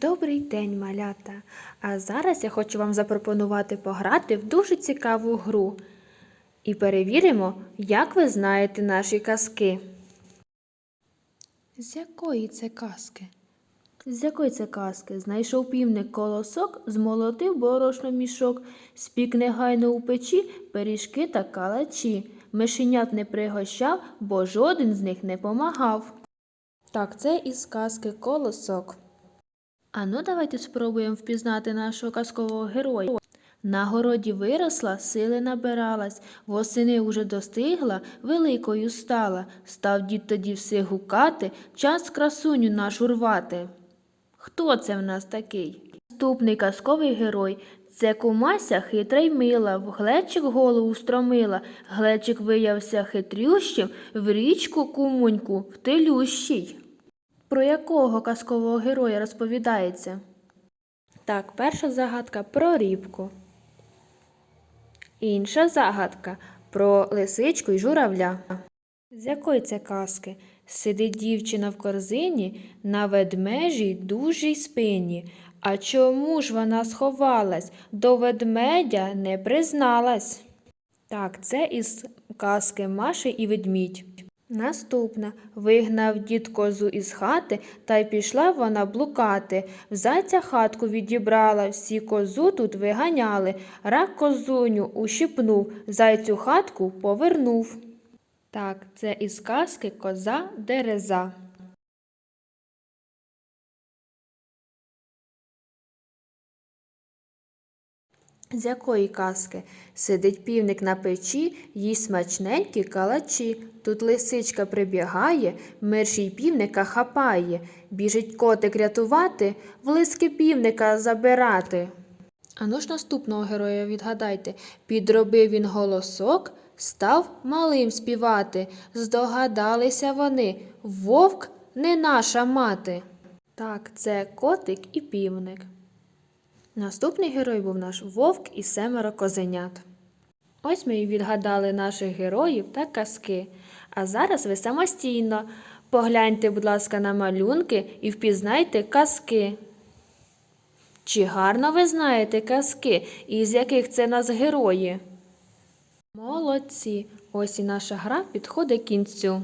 Добрий день, малята! А зараз я хочу вам запропонувати пограти в дуже цікаву гру. І перевіримо, як ви знаєте наші казки. З якої це казки? З якої це казки? Знайшов півник колосок, змолотив борошно мішок, спік негайно у печі пиріжки та калачі. Мишенят не пригощав, бо жоден з них не помагав. Так, це із сказки колосок. А ну давайте спробуємо впізнати нашого казкового героя. На городі виросла, сили набиралась, восени уже достигла, великою стала. Став дід тоді всіх гукати, час красуню нашу рвати. Хто це в нас такий? Наступний казковий герой. Це кумася хитра й мила, в глечик голову стромила. Глечик виявся хитрющим, в річку кумоньку втилющий. Про якого казкового героя розповідається? Так, перша загадка про рібку. Інша загадка про лисичку і журавля. З якої це казки? Сидить дівчина в корзині на ведмежій дужій спині. А чому ж вона сховалась? До ведмедя не призналась. Так, це із казки Маші і ведмідь. Наступна. Вигнав дід козу із хати, та й пішла вона блукати. В зайця хатку відібрала, всі козу тут виганяли. Рак козуню ущипнув, зайцю хатку повернув. Так, це із казки коза дереза. З якої казки? Сидить півник на печі, їсть смачненькі калачі. Тут лисичка прибігає, мерщій півника хапає. Біжить котик рятувати, в лиски півника забирати. Ану ж наступного героя відгадайте. Підробив він голосок, став малим співати. Здогадалися вони, вовк не наша мати. Так, це котик і півник. Наступний герой був наш вовк і семеро козенят. Ось ми і відгадали наших героїв та казки. А зараз ви самостійно погляньте, будь ласка, на малюнки і впізнайте казки. Чи гарно ви знаєте казки, і з яких це нас герої? Молодці! Ось і наша гра підходить кінцю.